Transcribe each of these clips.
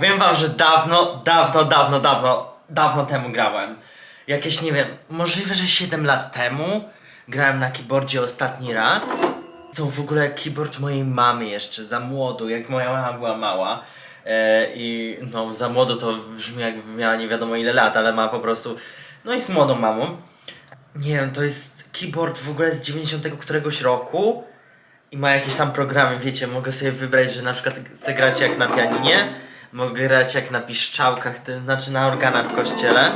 Powiem wam, że dawno, dawno, dawno, dawno, dawno temu grałem. Jakieś, nie wiem, możliwe, że 7 lat temu grałem na keyboardzie ostatni raz. To w ogóle keyboard mojej mamy jeszcze, za młodu, jak moja mama była mała. E, I no, za młodo to brzmi jakby miała nie wiadomo ile lat, ale ma po prostu, no jest młodą mamą. Nie wiem, to jest keyboard w ogóle z 90 któregoś roku i ma jakieś tam programy, wiecie, mogę sobie wybrać, że na przykład chcę grać jak na pianinie, mogę grać jak na piszczałkach, to znaczy na organach w kościele.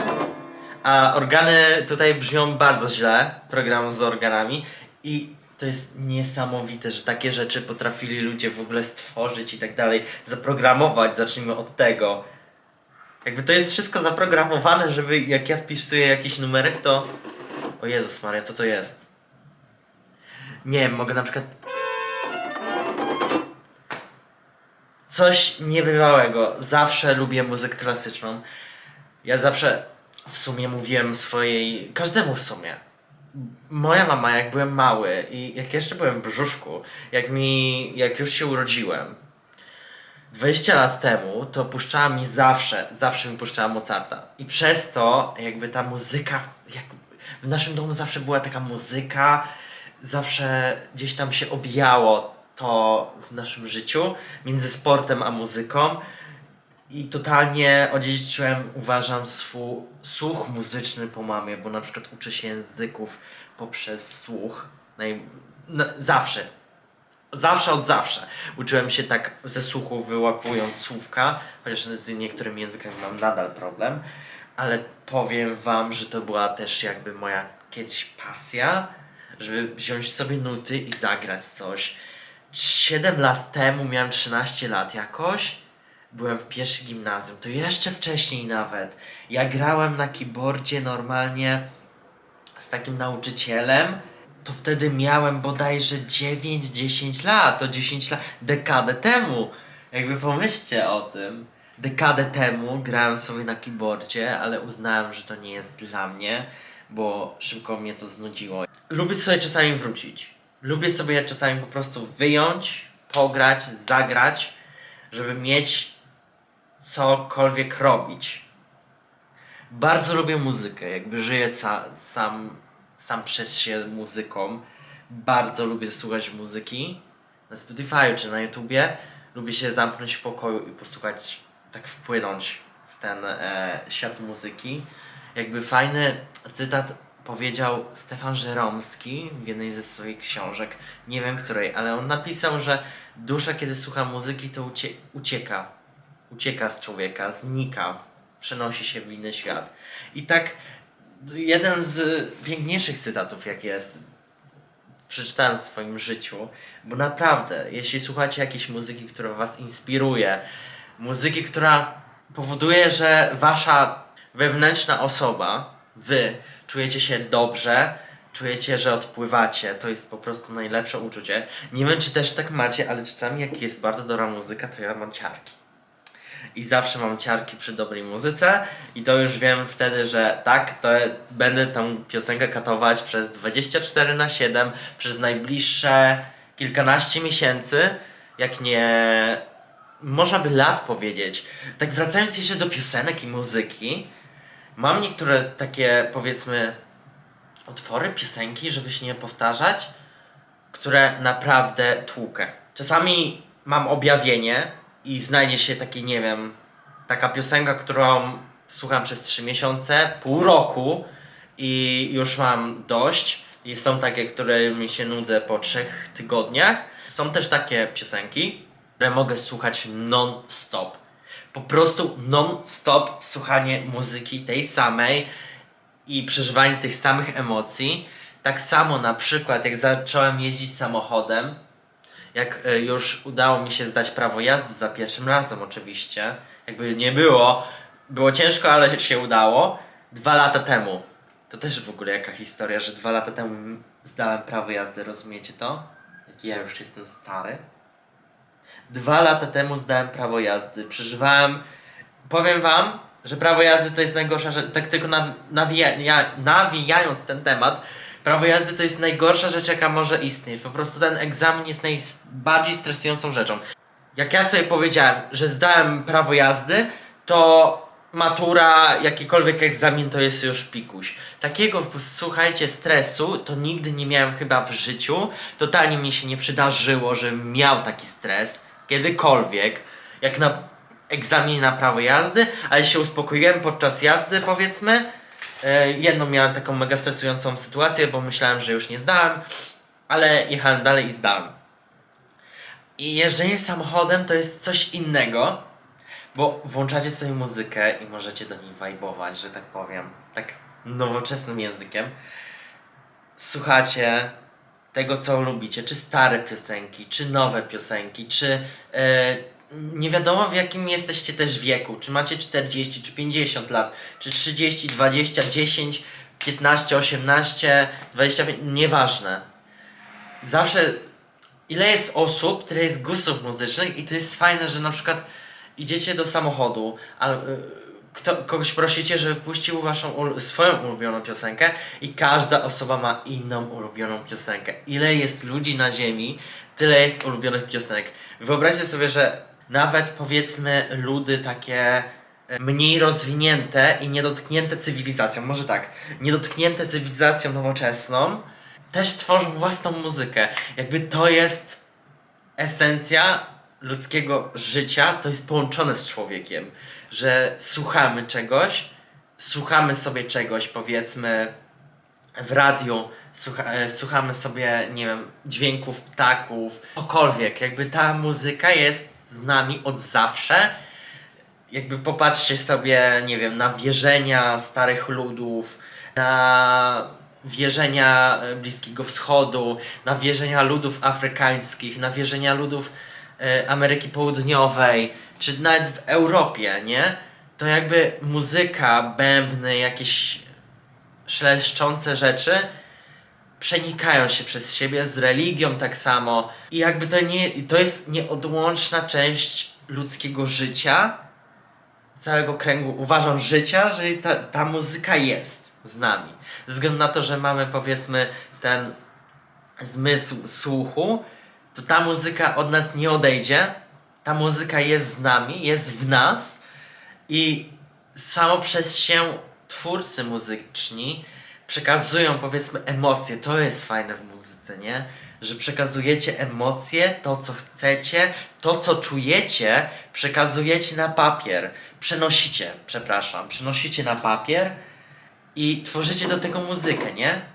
A organy tutaj brzmią bardzo źle, program z organami i to jest niesamowite, że takie rzeczy potrafili ludzie w ogóle stworzyć i tak dalej, zaprogramować, zacznijmy od tego. Jakby to jest wszystko zaprogramowane, żeby jak ja wpisuję jakiś numerek, to... O Jezus Maria, co to jest? Nie wiem, mogę na przykład... Coś niebywałego. Zawsze lubię muzykę klasyczną. Ja zawsze w sumie mówiłem swojej... Każdemu w sumie. Moja mama, jak byłem mały i jak jeszcze byłem w brzuszku, jak mi... jak już się urodziłem, 20 lat temu to puszczała mi zawsze, zawsze mi puszczała Mozarta. I przez to jakby ta muzyka, jak w naszym domu zawsze była taka muzyka, zawsze gdzieś tam się obijało to w naszym życiu między sportem a muzyką. I totalnie odziedziczyłem, uważam, swój słuch muzyczny po mamie, bo na przykład uczę się języków poprzez słuch. Na, zawsze, Zawsze od zawsze. Uczyłem się tak ze słuchu wyłapując słówka, chociaż z niektórymi językami mam nadal problem, ale powiem wam, że to była też jakby moja kiedyś pasja, żeby wziąć sobie nuty i zagrać coś. 7 lat temu, miałem 13 lat jakoś, byłem w pierwszym gimnazjum, to jeszcze wcześniej nawet. Ja grałem na keyboardzie normalnie z takim nauczycielem, to wtedy miałem bodajże 9-10 lat, to 10 lat, dekadę temu. Jakby pomyślcie o tym. Dekadę temu grałem sobie na keyboardzie, ale uznałem, że to nie jest dla mnie, bo szybko mnie to znudziło. Lubię sobie czasami wrócić. Lubię sobie czasami po prostu wyjąć, pograć, zagrać, żeby mieć cokolwiek robić bardzo lubię muzykę, jakby żyję sa, sam, sam przez się muzyką. Bardzo lubię słuchać muzyki na Spotify czy na YouTubie. Lubię się zamknąć w pokoju i posłuchać, tak wpłynąć w ten e, świat muzyki. Jakby fajny cytat powiedział Stefan Żeromski w jednej ze swoich książek, nie wiem której, ale on napisał, że dusza kiedy słucha muzyki to ucie ucieka ucieka z człowieka, znika, przenosi się w inny świat. I tak jeden z piękniejszych cytatów, jak jest, przeczytałem w swoim życiu, bo naprawdę, jeśli słuchacie jakiejś muzyki, która was inspiruje, muzyki, która powoduje, że wasza wewnętrzna osoba, wy, czujecie się dobrze, czujecie, że odpływacie, to jest po prostu najlepsze uczucie. Nie wiem, czy też tak macie, ale czasami jak jest bardzo dobra muzyka, to ja mam ciarki i zawsze mam ciarki przy dobrej muzyce i to już wiem wtedy, że tak, to będę tą piosenkę katować przez 24 na 7 przez najbliższe kilkanaście miesięcy, jak nie można by lat powiedzieć. Tak wracając jeszcze do piosenek i muzyki, mam niektóre takie powiedzmy utwory, piosenki, żeby się nie powtarzać, które naprawdę tłukę. Czasami mam objawienie i znajdzie się taki, nie wiem, taka piosenka, którą słucham przez 3 miesiące, pół roku i już mam dość. I są takie, które mi się nudzę po trzech tygodniach. Są też takie piosenki, które mogę słuchać non-stop. Po prostu non-stop słuchanie muzyki tej samej i przeżywanie tych samych emocji. Tak samo na przykład jak zacząłem jeździć samochodem, jak e, już udało mi się zdać prawo jazdy za pierwszym razem oczywiście, jakby nie było, było ciężko, ale się udało, dwa lata temu. To też w ogóle jaka historia, że dwa lata temu zdałem prawo jazdy, rozumiecie to? Jaki ja już jestem stary. Dwa lata temu zdałem prawo jazdy. Przeżywałem, powiem wam, że prawo jazdy to jest najgorsza rzecz, tak tylko naw, nawija, nawijając ten temat, prawo jazdy to jest najgorsza rzecz, jaka może istnieć. Po prostu ten egzamin jest najbardziej stresującą rzeczą. jak ja sobie powiedziałem, że zdałem prawo jazdy, to matura, jakikolwiek egzamin to jest już pikuś. Takiego, słuchajcie, stresu to nigdy nie miałem chyba w życiu. Totalnie mi się nie przydarzyło, żebym miał taki stres kiedykolwiek, jak na egzaminie na prawo jazdy, ale się uspokoiłem podczas jazdy, powiedzmy. E, Jedną miałem taką mega stresującą sytuację, bo myślałem, że już nie zdałem, ale jechałem dalej i zdałem. I jeżdżenie samochodem to jest coś innego, bo włączacie sobie muzykę i możecie do niej wajbować, że tak powiem, tak nowoczesnym językiem. Słuchacie tego, co lubicie, czy stare piosenki, czy nowe piosenki, czy e, nie wiadomo w jakim jesteście też wieku, czy macie 40, czy 50 lat, czy 30, 20, 10, 15, 18, 25, nieważne. Zawsze ile jest osób, tyle jest gustów muzycznych i to jest fajne, że na przykład idziecie do samochodu, a y, kto, kogoś prosicie, żeby puścił waszą swoją ulubioną piosenkę i każda osoba ma inną ulubioną piosenkę. Ile jest ludzi na ziemi, tyle jest ulubionych piosenek. Wyobraźcie sobie, że nawet powiedzmy ludy takie e, mniej rozwinięte i niedotknięte cywilizacją, może tak, niedotknięte cywilizacją nowoczesną, też tworzą własną muzykę. Jakby to jest esencja ludzkiego życia, to jest połączone z człowiekiem, że słuchamy czegoś, słuchamy sobie czegoś, powiedzmy w radiu, słucha, e, słuchamy sobie, nie wiem, dźwięków ptaków, cokolwiek, jakby ta muzyka jest z nami od zawsze. Jakby popatrzcie sobie, nie wiem, na wierzenia starych ludów, na wierzenia Bliskiego Wschodu, na wierzenia ludów afrykańskich, na wierzenia ludów Ameryki Południowej, czy nawet w Europie, nie? To jakby muzyka, bębny, jakieś szleszczące rzeczy przenikają się przez siebie z religią tak samo i jakby to nie, to jest nieodłączna część ludzkiego życia, całego kręgu, uważam, życia, że ta, ta muzyka jest z nami. Ze względu na to, że mamy powiedzmy ten zmysł słuchu, to ta muzyka od nas nie odejdzie. Ta muzyka jest z nami, jest w nas i samo przez się twórcy muzyczni przekazują powiedzmy emocje. To jest fajne w muzyce, nie? Że przekazujecie emocje, to co chcecie, to co czujecie, przekazujecie na papier. Przenosicie, przepraszam, przenosicie na papier i tworzycie do tego muzykę, nie?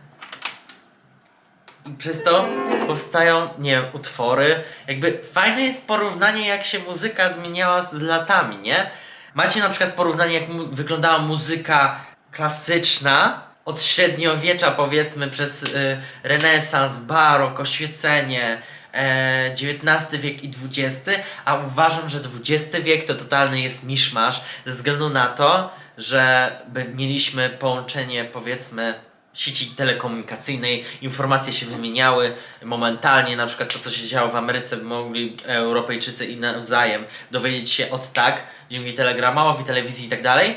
I przez to powstają, nie wiem, utwory. Jakby fajne jest porównanie, jak się muzyka zmieniała z latami, nie? Macie na przykład porównanie, jak mu- wyglądała muzyka klasyczna od średniowiecza, powiedzmy, przez y, renesans, barok, oświecenie, e, XIX wiek i XX, a uważam, że XX wiek to totalny jest miszmasz, ze względu na to, że mieliśmy połączenie, powiedzmy, sieci telekomunikacyjnej, informacje się wymieniały momentalnie, na przykład to, co się działo w Ameryce, mogli Europejczycy i nawzajem dowiedzieć się od tak, dzięki telegramowi, telewizji i tak dalej.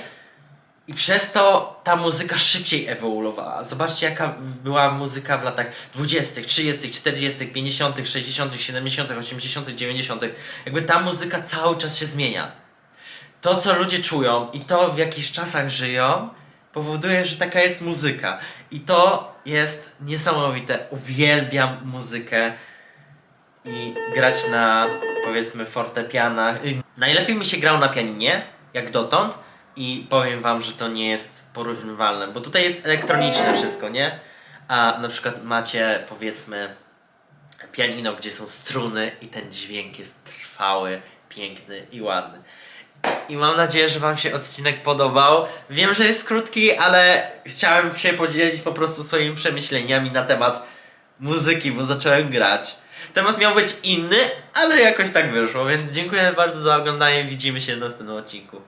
I przez to ta muzyka szybciej ewoluowała. Zobaczcie, jaka była muzyka w latach 20., 30., 40., 50., 60., 70., 80., 90. Jakby ta muzyka cały czas się zmienia. To, co ludzie czują i to, w jakich czasach żyją, powoduje, że taka jest muzyka. I to jest niesamowite. Uwielbiam muzykę i grać na powiedzmy fortepianach. Najlepiej mi się grał na pianinie, jak dotąd. I powiem wam, że to nie jest porównywalne, bo tutaj jest elektroniczne wszystko, nie? A na przykład macie powiedzmy pianino, gdzie są struny i ten dźwięk jest trwały, piękny i ładny. I mam nadzieję, że Wam się odcinek podobał. Wiem, że jest krótki, ale chciałem się podzielić po prostu swoimi przemyśleniami na temat muzyki, bo zacząłem grać. Temat miał być inny, ale jakoś tak wyszło, więc dziękuję bardzo za oglądanie. Widzimy się w następnym odcinku.